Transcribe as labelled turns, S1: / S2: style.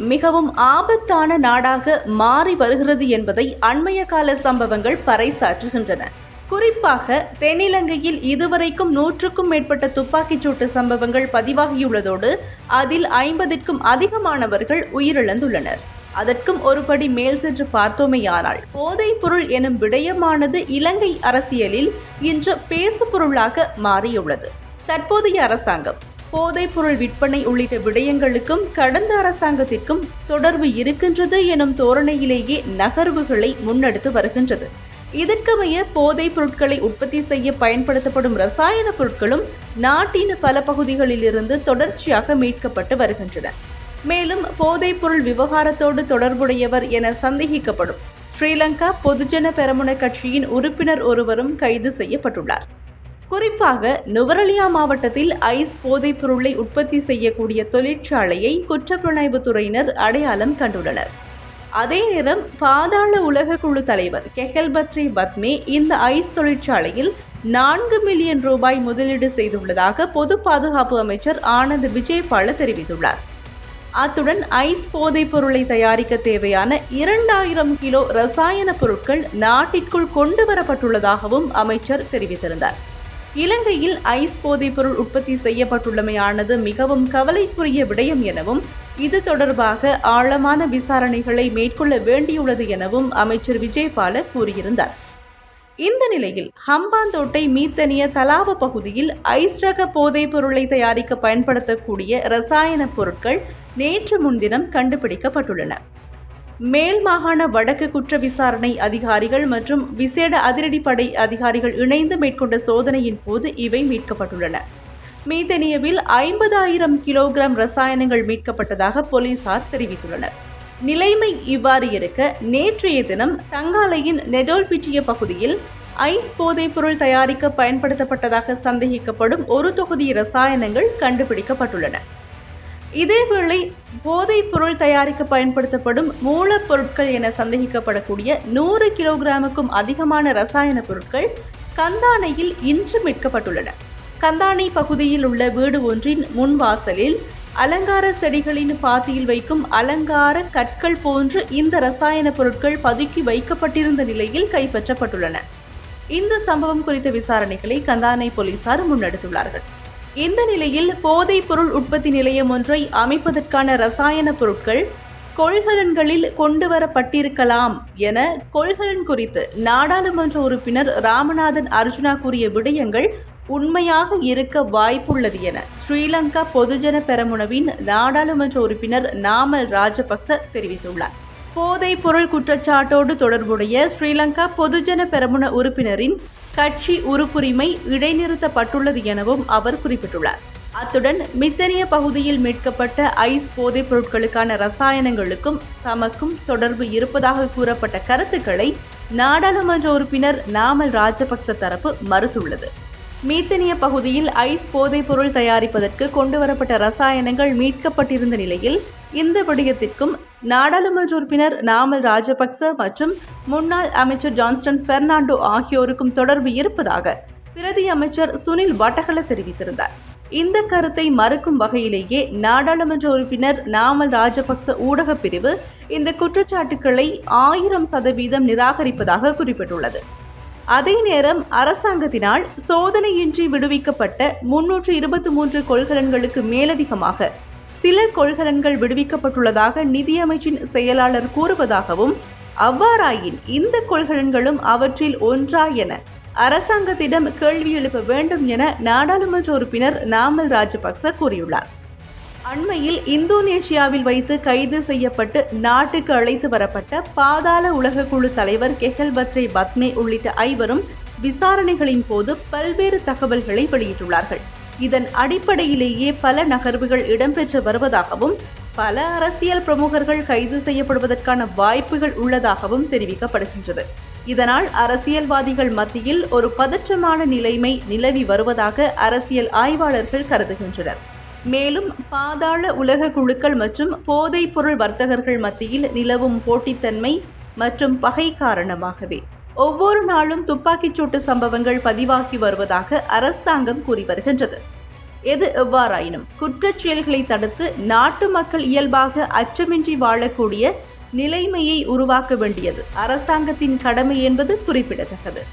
S1: மிகவும் ஆபத்தான நாடாக மாறி வருகிறது என்பதை அண்மைய கால சம்பவங்கள் பறைசாற்றுகின்றன. குறிப்பாக தென்னிலங்கையில் இதுவரைக்கும் நூற்றுக்கும் மேற்பட்ட துப்பாக்கிச் சூட்டு சம்பவங்கள் பதிவாகியுள்ளதோடு அதில் ஐம்பதிற்கும் அதிகமானவர்கள் உயிரிழந்துள்ளனர். அதற்கும் ஒருபடி மேல் சென்று பார்த்தோமேயானால் போதைப் பொருள் எனும் விடயமானது இலங்கை அரசியலில் இன்று பேசுபொருளாக மாறியுள்ளது. தற்போதைய அரசாங்கம் போதைப்பொருள் விற்பனை உள்ளிட்ட விடயங்களுக்கும் கடந்த அரசாங்கத்திற்கும் தொடர்பு இருக்கின்றது எனும் தோரணையிலேயே நகர்வுகளை முன்னெடுத்து வருகின்றது. இதற்கமைய போதைப் பொருட்களை உற்பத்தி செய்ய பயன்படுத்தப்படும் ரசாயன பொருட்களும் நாட்டின் பல பகுதிகளிலிருந்து தொடர்ச்சியாக மீட்கப்பட்டு வருகின்றன. மேலும் போதைப்பொருள் விவகாரத்தோடு தொடர்புடையவர் என சந்தேகிக்கப்படும். ஸ்ரீலங்கா பொதுஜன பெரமுன கட்சியின் உறுப்பினர் ஒருவரும் கைது செய்யப்பட்டுள்ளார். குறிப்பாக நுவரலியா மாவட்டத்தில் ஐஸ் போதைப் பொருளை உற்பத்தி செய்யக்கூடிய தொழிற்சாலையை குற்றப்புலனாய்வுத் துறையினர் அடையாளம் கண்டுள்ளனர். அதே நேரம் பாதாள உலக குழு தலைவர் கெஹல்பத்ரி பத்மே இந்த ஐஸ் தொழிற்சாலையில் நான்கு மில்லியன் ரூபாய் முதலீடு செய்துள்ளதாக பொது பாதுகாப்பு அமைச்சர் ஆனந்த் விஜயபால தெரிவித்துள்ளார். அத்துடன் ஐஸ் போதைப் பொருளை தயாரிக்க தேவையான இரண்டாயிரம் கிலோ ரசாயன பொருட்கள் நாட்டிற்குள் கொண்டு வரப்பட்டுள்ளதாகவும் அமைச்சர் தெரிவித்திருந்தார். இலங்கையில் ஐஸ் போதைப் பொருள் உற்பத்தி செய்யப்பட்டுள்ளமையானது மிகவும் கவலைக்குரிய விடயம் எனவும் இது தொடர்பாக ஆழமான விசாரணைகளை மேற்கொள்ள வேண்டியுள்ளது எனவும் அமைச்சர் விஜயபால கூறியிருந்தார். இந்த நிலையில் ஹம்பாந்தோட்டை மீத்தனிய தலாவ பகுதியில் ஐஸ் ரக போதைப் பொருளை தயாரிக்க பயன்படுத்தக்கூடிய ரசாயன பொருட்கள் நேற்று முன்தினம் கண்டுபிடிக்கப்பட்டுள்ளன. மேல் மாகாண வடக்கு குற்ற விசாரணை அதிகாரிகள் மற்றும் விசேட அதிரடிப்படை அதிகாரிகள் இணைந்து மேற்கொண்ட சோதனையின் போது இவை மீட்கப்பட்டுள்ளன. மீத்தனியவில் ஐம்பதாயிரம் கிலோகிராம் ரசாயனங்கள் மீட்கப்பட்டதாக போலீசார் தெரிவித்துள்ளனர். நிலைமை இவ்வாறு இருக்க நேற்றைய தினம் தங்காலையின் நெடோல்பிட்டிய பகுதியில் ஐஸ் போதைப்பொருள் தயாரிக்க பயன்படுத்தப்பட்டதாக சந்தேகிக்கப்படும் ஒரு தொகுதி ரசாயனங்கள் கண்டுபிடிக்கப்பட்டுள்ளன. இதேவேளை போதைப் பொருள் தயாரிக்க பயன்படுத்தப்படும் மூலப்பொருட்கள் என சந்தேகிக்கப்படக்கூடிய நூறு கிலோகிராமுக்கும் அதிகமான ரசாயன பொருட்கள் கந்தானையில் இன்று மீட்கப்பட்டுள்ளன கந்தானை பகுதியில் உள்ள வீடு ஒன்றின் முன்வாசலில் அலங்கார செடிகளின் பாத்தியில் வைக்கும் அலங்கார கற்கள் போன்று இந்த ரசாயன பொருட்கள் பதுக்கி வைக்கப்பட்டிருந்த நிலையில் கைப்பற்றப்பட்டுள்ளன. இந்த சம்பவம் குறித்த விசாரணைகளை கந்தானை போலீசார் முன்னெடுத்துள்ளார்கள். இந்த நிலையில் போதைப் பொருள் உற்பத்தி நிலையம் ஒன்றை அமைப்பதற்கான ரசாயன பொருட்கள் கொள்கலன்களில் கொண்டுவரப்பட்டிருக்கலாம் என கொள்கலன் குறித்து நாடாளுமன்ற உறுப்பினர் ராமநாதன் அர்ஜுனா கூறிய விடயங்கள் உண்மையாக இருக்க வாய்ப்புள்ளது என ஸ்ரீலங்கா பொதுஜன பெரமுனவின் நாடாளுமன்ற உறுப்பினர் நாமல் ராஜபக்ச தெரிவித்துள்ளார். போதைப் பொருள் குற்றச்சாட்டோடு தொடர்புடைய ஸ்ரீலங்கா பொதுஜன பெரமுன உறுப்பினரின் கட்சி உறுப்புரிமை இடைநிறுத்தப்பட்டுள்ளது எனவும் அவர் குறிப்பிட்டுள்ளார். அத்துடன் மித்தனிய பகுதியில் மீட்கப்பட்ட ஐஸ் போதைப் பொருட்களுக்கான ரசாயனங்களுக்கும் தமக்கும் தொடர்பு இருப்பதாக கூறப்பட்ட கருத்துக்களை நாடாளுமன்ற உறுப்பினர் நாமல் ராஜபக்ச தரப்பு மறுத்துள்ளது. மீத்தனிய பகுதியில் ஐஸ் போதைப் பொருள் தயாரிப்பதற்கு கொண்டுவரப்பட்ட ரசாயனங்கள் மீட்கப்பட்டிருந்த நிலையில் இந்த விடயத்திற்கும் நாடாளுமன்ற உறுப்பினர் நாமல் ராஜபக்ச மற்றும் முன்னாள் அமைச்சர் ஜான்ஸ்டன் பெர்னாண்டோ ஆகியோருக்கும் தொடர்பு இருப்பதாக பிரதி அமைச்சர் சுனில் வட்டகல தெரிவித்திருந்தார். இந்த கருத்தை மறுக்கும் வகையிலேயே நாடாளுமன்ற உறுப்பினர் நாமல் ராஜபக்ச ஊடகப் பிரிவு இந்த குற்றச்சாட்டுக்களை ஆயிரம் சதவீதம் நிராகரிப்பதாக குறிப்பிட்டுள்ளது. அதே நேரம் அரசாங்கத்தினால் சோதனையின்றி விடுவிக்கப்பட்ட முன்னூற்று இருபத்தி மூன்று கொள்கலன்களுக்கு மேலதிகமாக சில கொள்கலன்கள் விடுவிக்கப்பட்டுள்ளதாக நிதியமைச்சின் செயலாளர் கூறுவதாகவும் அவ்வாறாயின் இந்த கொள்கலன்களும் அவற்றில் ஒன்றா என அரசாங்கத்திடம் கேள்வி எழுப்ப வேண்டும் என நாடாளுமன்ற உறுப்பினர் நாமல் ராஜபக்ச கூறியுள்ளார். அண்மையில் இந்தோனேஷியாவில் வைத்து கைது செய்யப்பட்டு நாட்டுக்கு அழைத்து வரப்பட்ட பாதாள உலக குழு தலைவர் கெஹல் பத்ரே பத்மே உள்ளிட்ட ஐவரும் விசாரணைகளின் போது பல்வேறு தகவல்களை வெளியிட்டுள்ளார்கள். இதன் அடிப்படையிலேயே பல நகர்வுகள் இடம்பெற்று வருவதாகவும் பல அரசியல் பிரமுகர்கள் கைது செய்யப்படுவதற்கான வாய்ப்புகள் உள்ளதாகவும் தெரிவிக்கப்படுகின்றது. இதனால் அரசியல்வாதிகள் மத்தியில் ஒரு பதற்றமான நிலைமை நிலவி வருவதாக அரசியல் ஆய்வாளர்கள் கருதுகின்றனர். மேலும் பாதாள உலக குழுக்கள் மற்றும் போதைப் பொருள் வர்த்தகர்கள் மத்தியில் நிலவும் போட்டித்தன்மை மற்றும் பகை காரணமாகவே. ஒவ்வொரு நாளும் துப்பாக்கிச்சூட்டு சம்பவங்கள் பதிவாகி வருவதாக அரசாங்கம் கூறி வருகின்றது. எது எவ்வாறாயினும் குற்றச் செயல்களை தடுத்து நாட்டு மக்கள் இயல்பாக அச்சமின்றி வாழக்கூடிய நிலைமையை உருவாக்க வேண்டியது அரசாங்கத்தின் கடமை என்பது குறிப்பிடத்தக்கது.